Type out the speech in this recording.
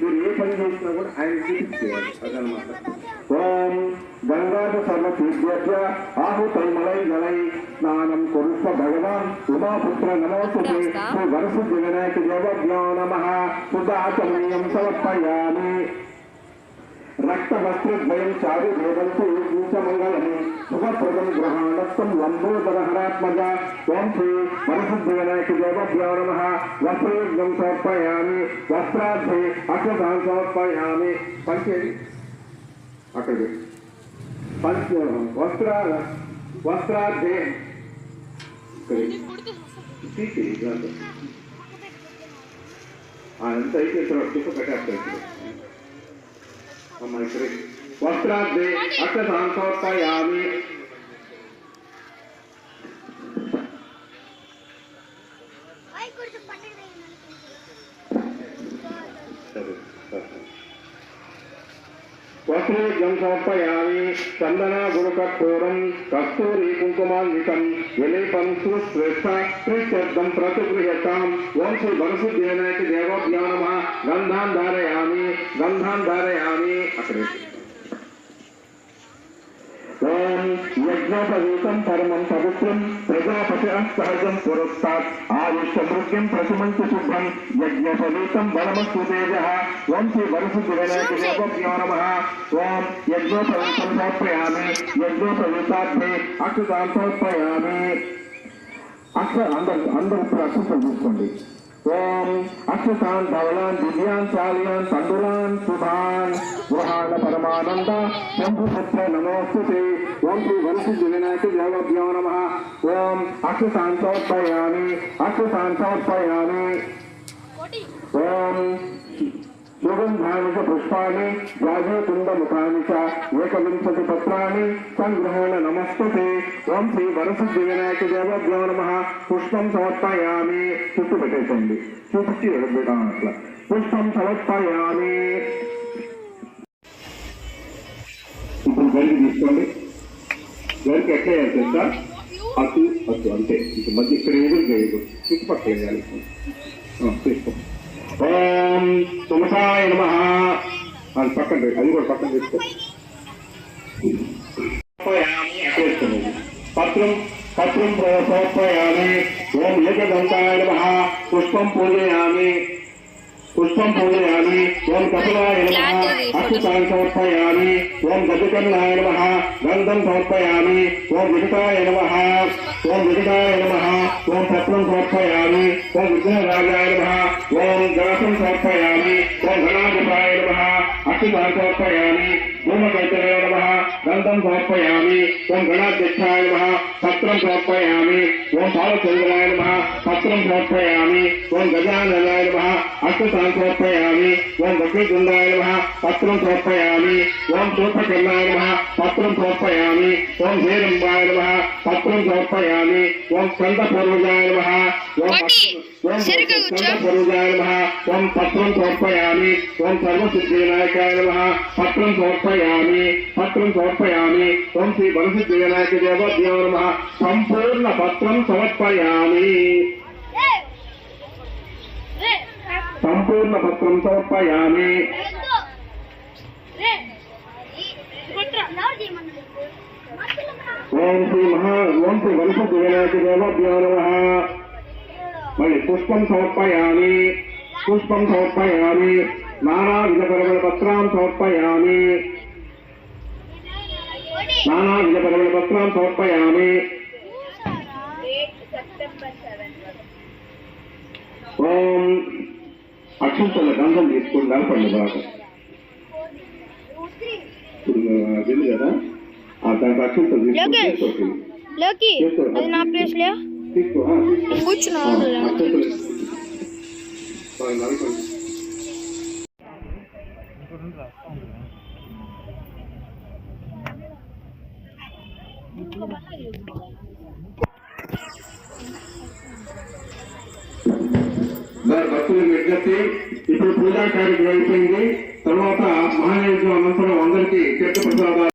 మీరు ఏ పని చేసినా కూడా ఆయన చూపించేయాలి అదనమాట ఓం గంగాధ సర్వ తీర్థ్య ఆహుతైమలై గలై స్నానం కురుస్వ భగవాన్ ఉమాపుత్ర నమోస్తుతే శ్రీ వరసు జగనాయక దేవభ్యో నమ. సుధాచమయం సమర్పయామి. रक्तवस्त्रद्वयं चारुदेवन्तु ऊचमङ्गलनि सुखप्रदं ग्रहाणस्तं लम्बोदरहरात्मजा ॐ श्री वरसद्विनायकदेवभ्यो नमः वस्त्रयुग्मं समर्पयामि वस्त्राद्धे अक्षतां समर्पयामि पञ्च अकडे पञ्च वस्त्र वस्त्राद्धे ठीक आहे आनंद ऐकत राहतो का काय मम कृ वस्त्राब्दे వస్త్రోద్యం సమర్పయామి చందన గురుకర్పూరం కస్తూరి కుంకుమాన్వితం విలేపం సుశ్రేష్ట శ్రీశబ్దం ప్రతిగృహ్యతాం ఓం శ్రీ వరసిద్ధి వినాయక దేవోభ్యో నమ గంధాన్ ధారయామి గంధాన్ ధారయామి అక్కడే యజ్ఞోపవీతం పరమం పవిత్రం ప్రజాపతి సహజం పురస్తాత్ ఆయుష్యమృత్యం ప్రసుమంతి శుభ్రం యజ్ఞోపవీతం బలమస్తు తేజ. ఓం శ్రీ నమ. ఓం యజ్ఞోపవీతం సమర్పయామి యజ్ఞోపవీతార్థే అక్షతాం సమర్పయామి అక్ష అందరు అందరూ ఇప్పుడు అక్షతం తీసుకోండి. ఓం అక్షతాన్ ధవలాన్ దివ్యాన్ శాలియాన్ తండులాన్ శుభాన్ గృహాణ పరమానంద శంభుపుత్ర నమోస్తుతే ఓం శ్రీ వరసిద్ధి వినాయక దేవభ్యో నమ ఓం అక్షతాన్ సమర్పయామి అక్షతాన్ సమర్పయామి ఓం సుగంధాని చ పుష్పాణి జాజీకుండ ముఖాని చ ఏకవింశతి పత్రాన్ని సంగ్రహణ నమస్తుతే ఓం శ్రీ వరసిద్ధి వినాయక దేవభ్యో నమ. పుష్పం సమర్పయామి. చుట్టూ పెట్టేసండి చూపించి ఎడబెట్టాం అట్లా. పుష్పం సమర్పయామి. ఇప్పుడు గరికి తీసుకోండి. గరికి ఎట్లా వేయాలి తెలుసా? అటు అటు అంతే. ఇంక మధ్య ఇక్కడ ఎదురు చేయదు చుట్టుపక్కల వేయాలి ఆ, ఓం సుమసాయ నమ అది పక్కన పెట్టు. అది కూడా పక్కన తీసుకో చేస్తున్నాను. పత్రం పత్రం సమర్పయామి ఓం ఏకదంతాయ నమ పుష్పం పూజయామి పుష్పం పూజయామి ఓం కపిలాయ నమ అక్షతాన్ని సమర్పయామి ఓం గజకర్ణాయ నమ గంధం సమర్పయామి ఓం వికటాయ నమ ఓం వికటాయ నమ ఓం పత్రం సమర్పయామి ఓం విఘ్నరాజాయ నమ ఓం గణసం సమర్పయామి ఓం గణాధిపాయ నమ అక్షతాన్ని సమర్పయామి భూమకైతరాయ నమ గంధం సమర్పయామి ఓం గణాధ్యక్షాయ నమ పత్రం సమర్పయామి ఓం బాలచంద్రాయ నమ పత్రం సమర్పయామి ఓం గజాననాయ నమ అక్షతాన్ని సమర్పయామి ఓం వక్రతుండాయ నమ పత్రం సమర్పయామి ఓం శూర్పకర్ణాయ నమ పత్రం సమర్పయామి ఓం హేరంబాయ నమ పత్రం సమర్పయామి ఓం స్కందపూర్వజాయ నమ ఓం కోటి, ఓం సరిగ్గా కూర్చో. ఓం పత్రం సమర్పయామి. ఓం సర్వసిద్ధి వినాయకాయ నమ. పత్రం సమర్పయామి. పత్రం సమర్పయామి. ఓం శ్రీ వరసిద్ధి వినాయక దేవభ్యో నమ. సంపూర్ణ పత్రం సమర్పయామి. సంపూర్ణ పత్రం సమర్పయామి. ఓం శ్రీ మహా ఓం శ్రీ వరసిద్ధి వినాయక దేవభ్యో నమ. మళ్ళీ పుష్పం సమర్పయామి పుష్పం సమర్పయామి నానా విధపరమైన పత్రాం సమర్పయామి నానా విధపరమైన పత్రాం సమర్పయామి ఓం అక్షంతల గంధం తీసుకుని నలపండి బాగా ఇప్పుడు వెళ్ళి కదా ఆ దాంట్లో అక్షంతలు తీసుకుని లోకేష్. తీసుకోండి. లోకి అది నా ప్లేస్ లే తీసుకో ఆ, తీసుకో. కూర్చున్నావు ఆ, అక్షంతలు బాగా నలపండి విజ్ఞప్తి ఇప్పుడు పూజా కార్యక్రమం అయిపోయింది తర్వాత మహాయోజనం అనంతరం అందరికీ తీర్థ ప్రసాదాలు